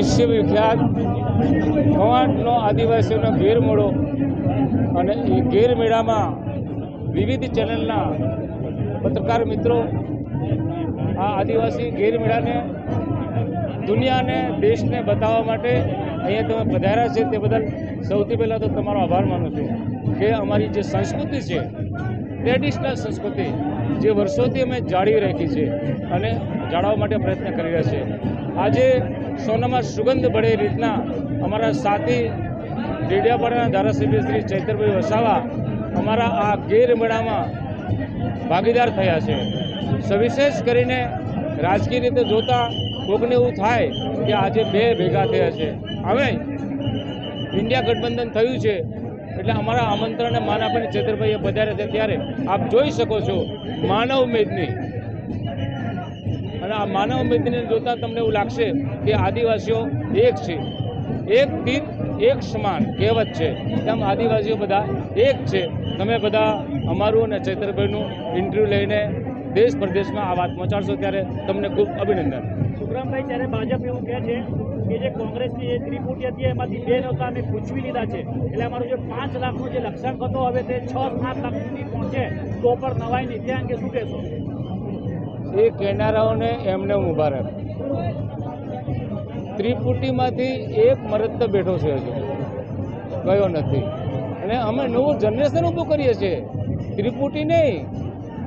વિશ્વવિખ્યાત ખવાટનો આદિવાસીઓનો ગેરમેળો અને એ ગેરમેળામાં વિવિધ ચેનલના પત્રકાર મિત્રો આ આદિવાસી ગેરમેળાને દુનિયાને, દેશને બતાવવા માટે અહીંયા તમે પધાર્યા છે તે બદલ સૌથી પહેલાં તો તમારો આભાર માનું છું કે અમારી જે સંસ્કૃતિ છે ટ્રેડિશનલ સંસ્કૃતિ, જે વર્ષોથી અમે જાળવી રાખી છે અને જાળવવા માટે પ્રયત્ન કરી રહ્યા છે આજે સોનામાં સુગંધ ભળે રીતના અમારા સાથી ડેડિયાપાડાના ધારાસભ્ય શ્રી ચૈતરભાઈ વસાવા અમારા આ ગેરમેળામાં ભાગીદાર થયા છે. સવિશેષ કરીને રાજકીય રીતે જોતા કોકને એવું થાય કે આજે બે ભેગા થયા છે. હવે ઇન્ડિયા ગઠબંધન થયું છે એટલે અમારા આમંત્રણને માન આપીને ચેતરભાઈએ પધાર્યા છે. ત્યારે આપ જોઈ શકો છો માનવ મેદની અને આ માનવ મેદનીને જોતા તમને એવું લાગશે કે આદિવાસીઓ એક છે. એક તીર, એક સમાન કહેવત છે. તેમ આદિવાસીઓ બધા એક છે. તમે બધા અમારું અને ચૈતરભાઈનું ઇન્ટરવ્યૂ લઈને દેશ પ્રદેશમાં આ વાત પહોંચાડશો ત્યારે તમને ખૂબ અભિનંદન. સુખરામભાઈ ત્યારે ભાજપ એવું કહે છે કે જે કોંગ્રેસની જે ત્રિપુટી હતી, એમાંથી બે નહોતા અમે પૂછવી લીધા છે. એટલે અમારું જે પાંચ લાખનો જે લક્ષ્યાંક હતો, હવે તે છ સાત લાખ સુધી પહોંચે, તો પણ નવાઈ નહીં. ત્યાં અંગે શું કહેશો? એ કહેનારાઓને એમને મુબારક. ત્રિપુટીમાંથી એક મરદ બેઠો છે હજુ. ગયો નથી. અને અમે નવું જનરેશન ઊભું કરીએ છીએ. ત્રિપુટી નહીં,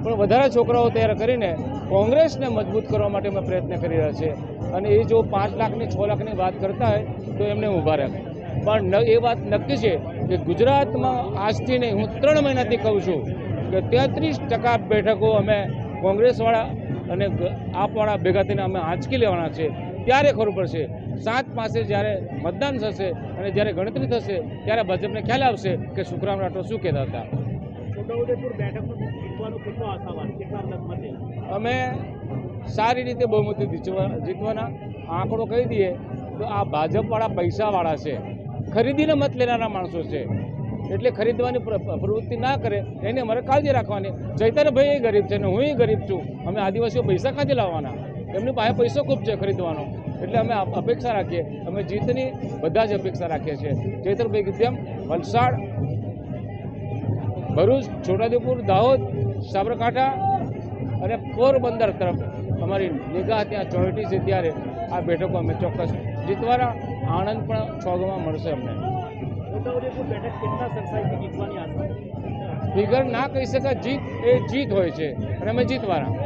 પણ વધારે છોકરાઓ તૈયાર કરીને કોંગ્રેસને મજબૂત કરવા માટે અમે પ્રયત્ન કરી રહ્યા છીએ. અને એ જો પાંચ લાખની, છ લાખની વાત કરતા હોય, તો એમને મુબારક. પણ એ વાત નક્કી છે કે ગુજરાતમાં આજથી નહીં, હું ત્રણ મહિનાથી કહું છું કે તેત્રીસ ટકા બેઠકો અમે કોંગ્રેસવાળા અને આપવાળા ભેગા થઈને અમે આંચકી લેવાના છે. ત્યારે ખબર પડશે. સાત પાસે જ્યારે મતદાન થશે અને જ્યારે ગણતરી થશે ત્યારે ભાજપને ખ્યાલ આવશે કે સુખરામ રાઠોડ શું કહેતા હતા. અમે સારી રીતે બહુમતી જીતવા- જીતવાના આંકડો કહી દઈએ તો આ ભાજપવાળા પૈસાવાળા છે. ખરીદીને મત લેનારા માણસો છે. એટલે ખરીદવાની પ્રવૃત્તિ ના કરે, એને અમારે કાળજી રાખવાની. ચૈતન્યભાઈ એ ગરીબ છે ને હું ગરીબ છું. અમે આદિવાસીઓ પૈસા ખાતે લાવવાના? એમની પાસે પૈસો ખૂબ છે ખરીદવાનો. એટલે અમે અપેક્ષા રાખીએ. અમે જીતની બધા જ અપેક્ષા રાખીએ છીએ. ચૈતરભાઈ કીધું વલસાડ, ભરૂચ, છોટાઉદેપુર, દાહોદ, સાબરકાંઠા અને પોરબંદર તરફ અમારી નિગાહ ત્યાં ચોરટી છે. ત્યારે આ બેઠકો અમે ચોક્કસ જીતવાના આનંદ પણ છોગમાં મળશે અમને. ફિગર ના કહી શકાય. જીત એ જીત હોય છે. અને અમે જીતવાના.